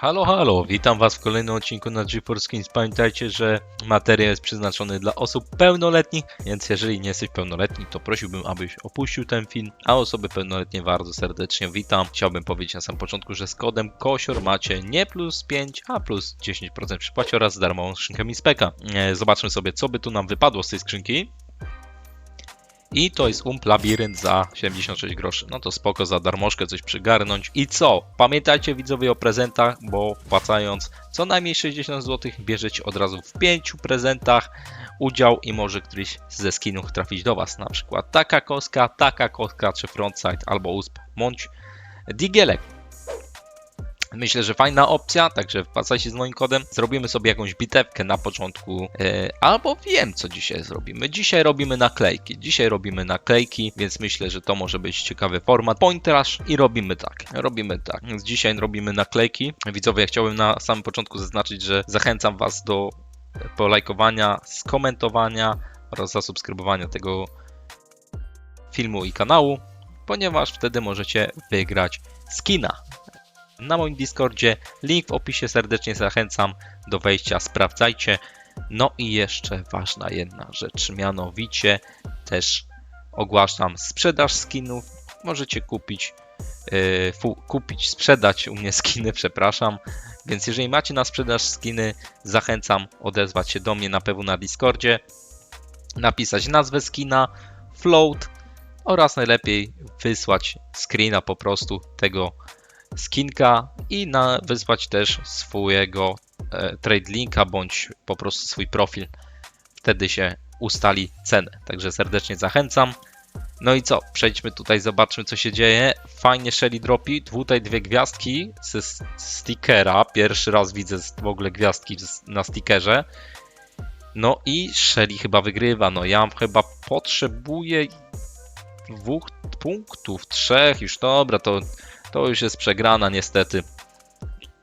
Halo, halo, witam Was w kolejnym odcinku na GeForce Skins. Pamiętajcie, że materiał jest przeznaczony dla osób pełnoletnich, więc jeżeli nie jesteś pełnoletni, to prosiłbym, abyś opuścił ten film, a osoby pełnoletnie bardzo serdecznie witam. Chciałbym powiedzieć na samym początku, że z kodem KOSIOR macie nie plus 5, a plus 10% przy płacie oraz darmową skrzynkę mi speka. E, Zobaczmy sobie, co by tu nam wypadło z tej skrzynki. I to jest ump labirynt za 76 groszy. No to spoko, za darmożkę coś przygarnąć. I co? Pamiętajcie widzowie o prezentach, bo wpłacając co najmniej 60 zł bierzecie od razu w 5 prezentach udział i może któryś ze skinów trafić do Was. Na przykład taka koska, taka koska, czy frontside, albo usp, bądź digielek. Myślę, że fajna opcja, także wpłacajcie z moim kodem. Zrobimy sobie jakąś bitewkę na początku, e, albo wiem, co dzisiaj zrobimy. Dzisiaj robimy naklejki. Dzisiaj robimy naklejki, więc myślę, że to może być ciekawy format. Pointraż i robimy tak. Robimy tak. Więc dzisiaj robimy naklejki. Widzowie, ja chciałbym na samym początku zaznaczyć, że zachęcam Was do polajkowania, skomentowania oraz zasubskrybowania tego filmu i kanału, ponieważ wtedy możecie wygrać skina na moim Discordzie. Link w opisie serdecznie zachęcam do wejścia, sprawdzajcie. No i jeszcze ważna jedna rzecz, mianowicie też ogłaszam sprzedaż skinów. Możecie kupić, yy, kupić, sprzedać u mnie skiny, przepraszam. Więc jeżeli macie na sprzedaż skiny, zachęcam odezwać się do mnie na pewno na Discordzie, napisać nazwę skina, float oraz najlepiej wysłać screena po prostu tego skinka i na, wysłać też swojego e, trade linka bądź po prostu swój profil. Wtedy się ustali cenę. Także serdecznie zachęcam. No i co? Przejdźmy tutaj, zobaczmy co się dzieje. Fajnie Shelly dropi. Tutaj dwie gwiazdki ze stickera. Pierwszy raz widzę w ogóle gwiazdki na stickerze. No i Shelly chyba wygrywa. No ja chyba potrzebuję dwóch punktów, trzech. Już dobra, to to już jest przegrana niestety.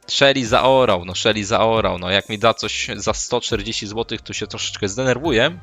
Shelly zaorał, no Shelly zaorał, no jak mi da coś za 140 zł, to się troszeczkę zdenerwuję.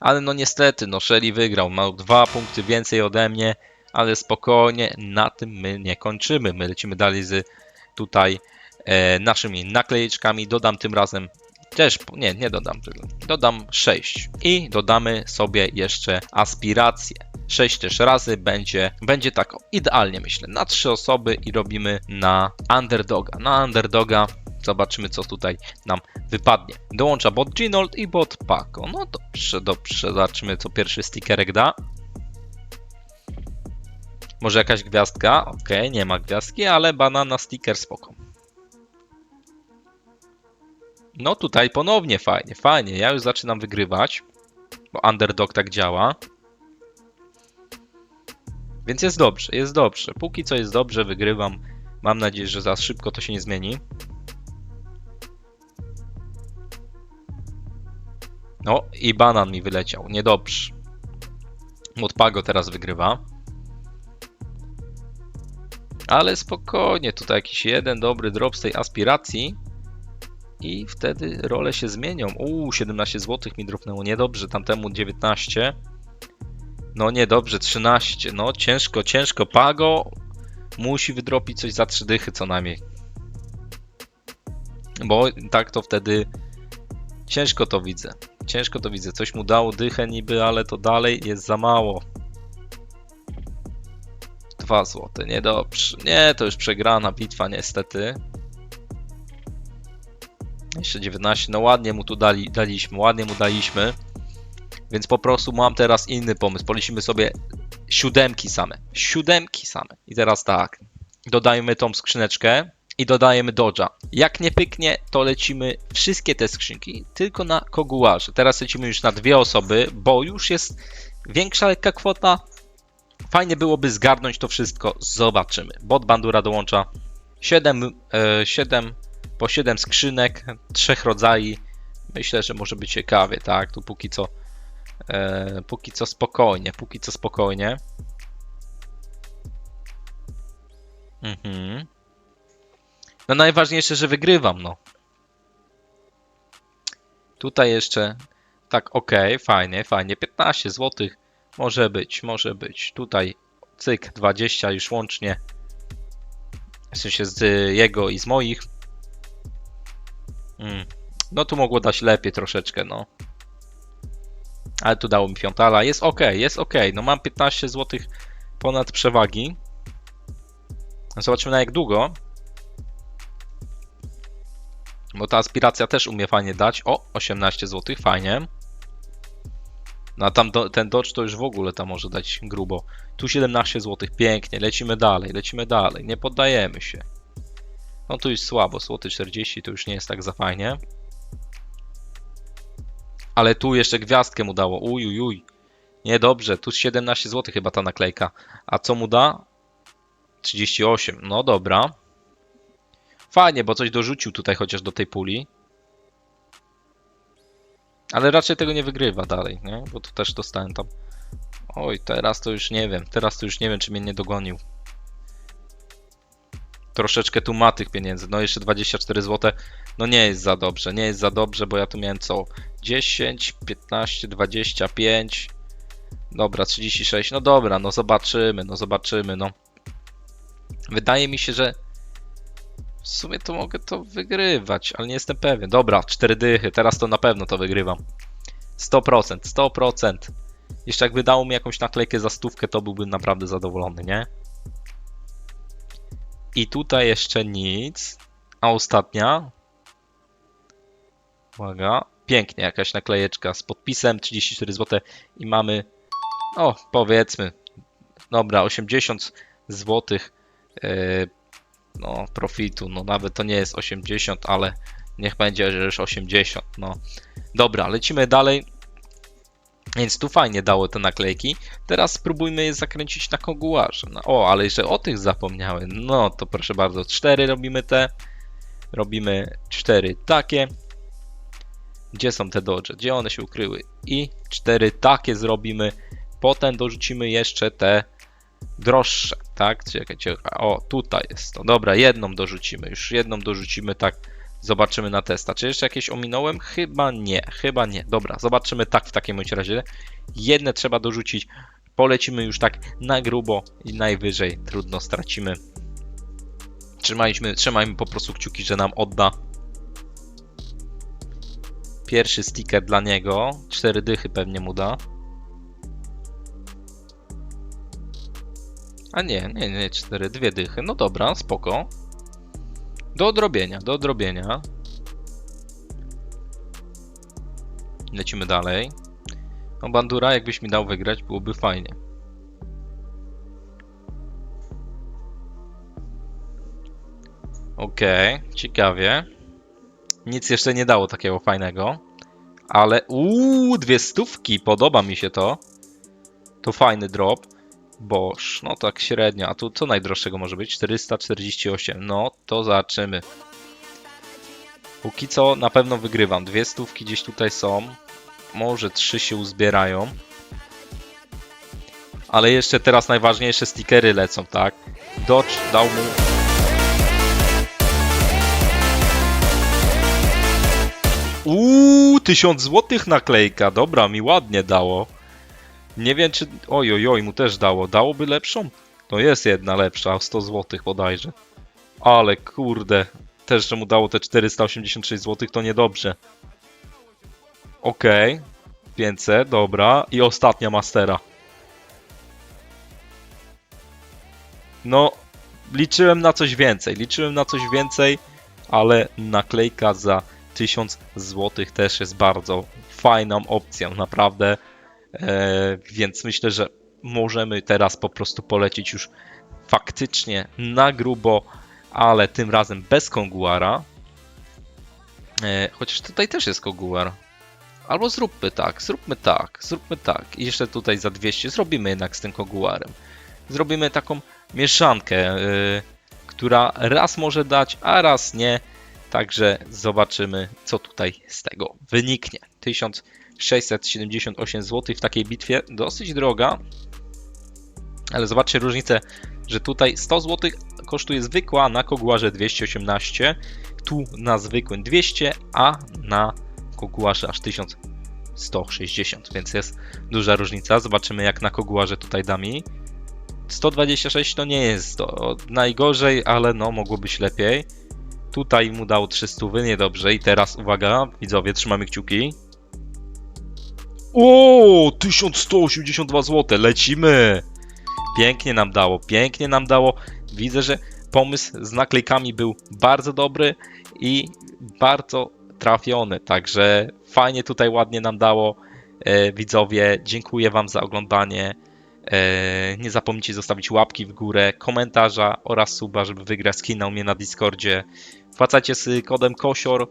Ale no niestety, no Shelly wygrał, ma dwa punkty więcej ode mnie, ale spokojnie, na tym my nie kończymy. My lecimy dalej z tutaj e, naszymi naklejeczkami. Dodam tym razem też, nie, nie dodam tego. Dodam 6 i dodamy sobie jeszcze aspiracje. 6 też razy będzie, będzie tak idealnie myślę, na 3 osoby i robimy na underdoga. Na underdoga zobaczymy co tutaj nam wypadnie. Dołącza bot Ginold i bot Paco. No dobrze, dobrze, zobaczymy co pierwszy stickerek da. Może jakaś gwiazdka? Ok, nie ma gwiazdki, ale banana sticker spoko. No tutaj ponownie fajnie, fajnie. Ja już zaczynam wygrywać, bo underdog tak działa. Więc jest dobrze, jest dobrze. Póki co jest dobrze, wygrywam. Mam nadzieję, że za szybko to się nie zmieni. No i banan mi wyleciał, niedobrze. Mutpago teraz wygrywa. Ale spokojnie, tutaj jakiś jeden dobry drop z tej aspiracji. I wtedy role się zmienią. Uuu, 17 zł mi dropnęło, niedobrze, tamtemu 19. No niedobrze, 13. No ciężko, ciężko. Pago musi wydropić coś za 3 dychy co najmniej. Bo tak to wtedy ciężko to widzę. Ciężko to widzę. Coś mu dało dychę niby, ale to dalej jest za mało. 2 złote, niedobrze. Nie, to już przegrana bitwa niestety. Jeszcze 19, no ładnie mu tu dali, daliśmy, ładnie mu daliśmy. Więc po prostu mam teraz inny pomysł. Polecimy sobie siódemki same. Siódemki same. I teraz tak. Dodajemy tą skrzyneczkę i dodajemy Dodge'a. Jak nie pyknie, to lecimy wszystkie te skrzynki tylko na kogułarze. Teraz lecimy już na dwie osoby, bo już jest większa lekka kwota. Fajnie byłoby zgarnąć to wszystko. Zobaczymy. Bot Bandura dołącza 7, e, 7 po 7 skrzynek, trzech rodzajów. Myślę, że może być ciekawie, tak? Tu póki co E, póki co spokojnie, póki co spokojnie. Mhm. No najważniejsze, że wygrywam, no. Tutaj jeszcze tak, ok, fajnie, fajnie. 15 zł może być, może być. Tutaj cyk, 20 już łącznie. W sensie z jego i z moich. Mm. No tu mogło dać lepiej troszeczkę, no. Ale tu dało mi piątala. Jest ok, jest ok. No mam 15 zł ponad przewagi. Zobaczymy na jak długo. Bo ta aspiracja też umie fajnie dać. O, 18 zł, fajnie. No a tam do, ten Dodge to już w ogóle tam może dać grubo. Tu 17 zł, pięknie, lecimy dalej, lecimy dalej, nie poddajemy się. No tu już słabo, złoty 40 to już nie jest tak za fajnie. Ale tu jeszcze gwiazdkę mu dało, uj, uj, uj. Niedobrze, tu 17 zł chyba ta naklejka. A co mu da? 38, no dobra. Fajnie, bo coś dorzucił tutaj chociaż do tej puli. Ale raczej tego nie wygrywa dalej, nie? Bo tu też dostałem tam. Oj, teraz to już nie wiem. Teraz to już nie wiem, czy mnie nie dogonił. Troszeczkę tu ma tych pieniędzy. No jeszcze 24 zł. No nie jest za dobrze. Nie jest za dobrze, bo ja tu miałem co? 10, 15, 25. Dobra, 36. No dobra, no zobaczymy, no zobaczymy, no. Wydaje mi się, że w sumie to mogę to wygrywać, ale nie jestem pewien. Dobra, 4 dychy, teraz to na pewno to wygrywam. 100%, 100%. Jeszcze jakby dało mi jakąś naklejkę za stówkę, to byłbym naprawdę zadowolony, nie? I tutaj jeszcze nic. A ostatnia. Uwaga. Pięknie, jakaś naklejeczka z podpisem 34 zł i mamy, o powiedzmy, dobra, 80 zł no, profitu. No nawet to nie jest 80, ale niech będzie, że już 80. No dobra, lecimy dalej. Więc tu fajnie dało te naklejki. Teraz spróbujmy je zakręcić na koguarze. No, o, ale jeszcze o tych zapomniałem. No to proszę bardzo, 4 robimy te. Robimy 4 takie. Gdzie są te dodge? Gdzie one się ukryły? I 4 takie zrobimy. Potem dorzucimy jeszcze te droższe, tak? Czekajcie, o, tutaj jest to. Dobra, jedną dorzucimy, już jedną dorzucimy, tak. Zobaczymy na testa. Czy jeszcze jakieś ominąłem? Chyba nie, chyba nie. Dobra, zobaczymy tak w takim razie. Jedne trzeba dorzucić. Polecimy już tak na grubo i najwyżej. Trudno, stracimy. Trzymajmy, trzymajmy po prostu kciuki, że nam odda. Pierwszy sticker dla niego. Cztery dychy pewnie mu da. A nie, nie, nie, cztery, dwie dychy. No dobra, spoko. Do odrobienia, do odrobienia. Lecimy dalej. No Bandura, jakbyś mi dał wygrać, byłoby fajnie. Okej, okay, ciekawie. Nic jeszcze nie dało takiego fajnego. Ale uuu, dwie stówki, podoba mi się to. To fajny drop. Bosch, no tak średnio. A tu co najdroższego może być? 448. No to zobaczymy. Póki co na pewno wygrywam. Dwie stówki gdzieś tutaj są. Może trzy się uzbierają. Ale jeszcze teraz najważniejsze stickery lecą, tak? Dodge dał mu... Uuu, 1000 złotych naklejka. Dobra, mi ładnie dało. Nie wiem czy... Oj, oj, mu też dało. Dałoby lepszą? No jest jedna lepsza, 100 zł bodajże. Ale kurde, też, że mu dało te 486 zł, to niedobrze. Okej, okay. 500, dobra. I ostatnia Mastera. No, liczyłem na coś więcej, liczyłem na coś więcej, ale naklejka za 1000 zł też jest bardzo fajną opcją, naprawdę. E, więc myślę, że możemy teraz po prostu polecieć już faktycznie na grubo, ale tym razem bez konguara. E, chociaż tutaj też jest konguar. Albo zróbmy tak, zróbmy tak, zróbmy tak. I jeszcze tutaj za 200 zrobimy jednak z tym koguarem. Zrobimy taką mieszankę, yy, która raz może dać, a raz nie. Także zobaczymy, co tutaj z tego wyniknie. 1000 678 zł w takiej bitwie. Dosyć droga. Ale zobaczcie różnicę, że tutaj 100 zł kosztuje zwykła, na koguarze 218, tu na zwykłym 200, a na koguarze aż 1160, więc jest duża różnica. Zobaczymy jak na koguarze tutaj da mi. 126 to nie jest to najgorzej, ale no mogło być lepiej. Tutaj mu dał 300, niedobrze. I teraz uwaga, widzowie, trzymamy kciuki. O, 1182 zł, lecimy! Pięknie nam dało, pięknie nam dało. Widzę, że pomysł z naklejkami był bardzo dobry i bardzo trafiony, także fajnie tutaj ładnie nam dało. E, widzowie, dziękuję Wam za oglądanie. E, nie zapomnijcie zostawić łapki w górę, komentarza oraz suba, żeby wygrać skina u mnie na Discordzie. Wpłacajcie z kodem KOSIOR,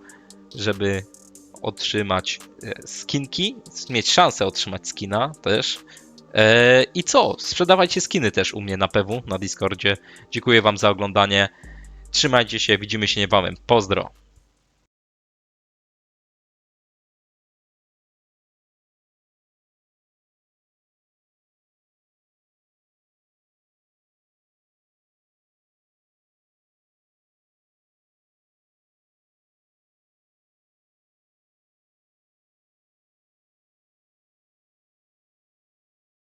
żeby otrzymać e, skinki, mieć szansę otrzymać skina też. E, I co? Sprzedawajcie skiny też u mnie na PW na Discordzie. Dziękuję Wam za oglądanie. Trzymajcie się, widzimy się niebawem. Pozdro.